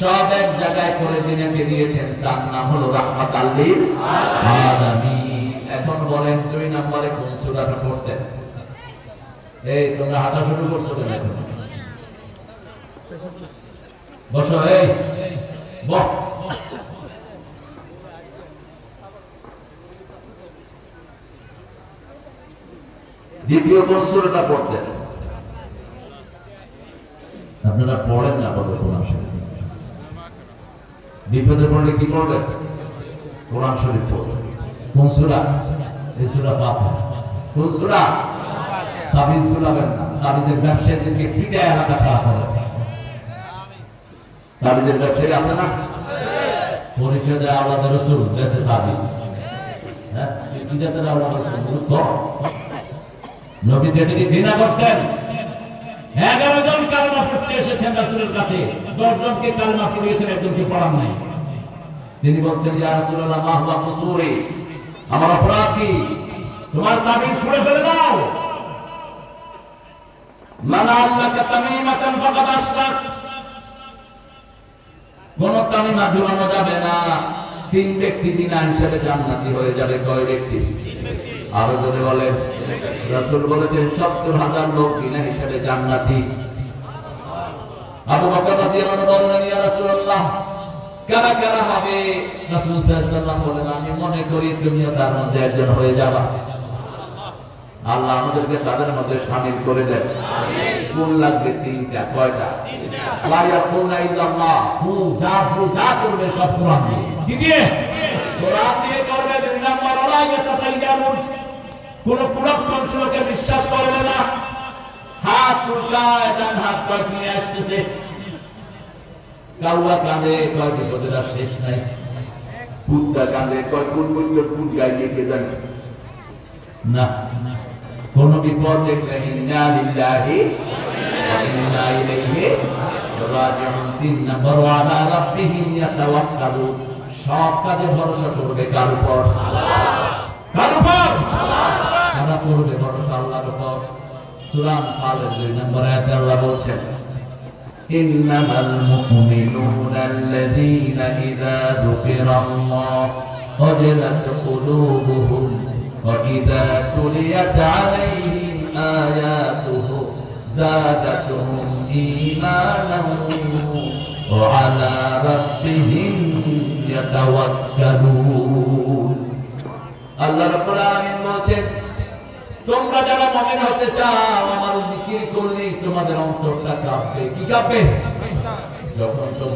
সব এক জায়গায় করে দিনেকে দিয়েছেন। তার নাম হলো রাহমাত আল্লিল আলামিন। এখন বলেন, দুই নম্বরে কোন সূরাটা পড়তেন? এই, তোমরা হাঁটা শুরু করছ কেন বসো, এই দ্বিতীয় কোন সূরাটা পড়তেন? আপনারা পড়েন না বলে কোরআন শরীফ বিপদে পড়লে কি করবেন কোরআন শরীফ পড়বেন কোন সূরা? এই সূরা ফাতিহা। কোন সূরা? তাবিজ গুলাবেন না। তাবিজের ব্যবসায়ীদেরকে পিঠে এলাকা ছাড়া করে তাবিজের ব্যবসায়ী আছে না? পরিচয় আল্লাহ রসুল দেশে তাবিজ। হ্যাঁ? কি নবী ঘৃণা করতেন এগারো জন কালমা পড়তে এসেছেন রাসুলের কাছে দশ জনকে কালমা পড়িয়েছেন একজনকে পড়ান নাই। তিনি বলছেন যে মাহবা আমার অপরাধ কি? তোমার তাবিজ খুলে ফেলে দাও। আল্লাহকে তামিমাতান ফাকাদ আশরাক কোন তামিমা যাবে না। তিন ব্যক্তি বিনা জান্নাতি হয়ে যাবে। কয় ব্যক্তি? আরও জোরে রাসূল বলেছেন, সত্তর হাজার লোক বিনা হিসেবে জান্নাতি। আবু বকর রাদিয়াল্লাহু বললেন ইয়া রাসূলুল্লাহ কারা কারা হবে? রাসূল সাল্লাল্লাহু বলেন আমি মনে করি তুমিও তার মধ্যে একজন হয়ে যাবা। আল্লাহ আমাদেরকে তাদের মধ্যে শামিল করে দেন। কোন লাগবে তিনটা কয়টা? যা যা করবে সব কোরআন দিয়ে। কোরআন দিয়ে করবে দুই নাম্বার কোন বিশ্বাস করবে না। হাত উল্টায় ডান হাত কয় নিয়ে আসতেছে কাউয়া শেষ নাই কুত্তা কাঁদে কয় কোন কোন কুট গাইয়ে কে জানে না কোন বিপদ দেখলে ইন্না লিল্লাহি ইন্না ইলাইহি রাজিউন তিন নম্বর ওয়া আলা রাব্বিহিম ইয়াতাওয়াক্কালুন সব কাজে ভরসা করবে কার উপর কার উপর তারা করবে ভরসা আল্লাহর উপর সূরা আনফালের দুই নম্বর আয়াতে আল্লাহ বলছেন إنما المؤمنون الذين إذا ذكر الله وجلت قلوبهم وإذا تليت عليهم آياته زادتهم إيمانا وعلى ربهم يتوكلون আল্লাহ রাব্বুল আলামিন বলেন তোমরা যারা মমিন হতে চাও আমার জিকির করলে তোমাদের অন্তরটা কাঁপবে। কি কাঁপবে? যখন তোমরা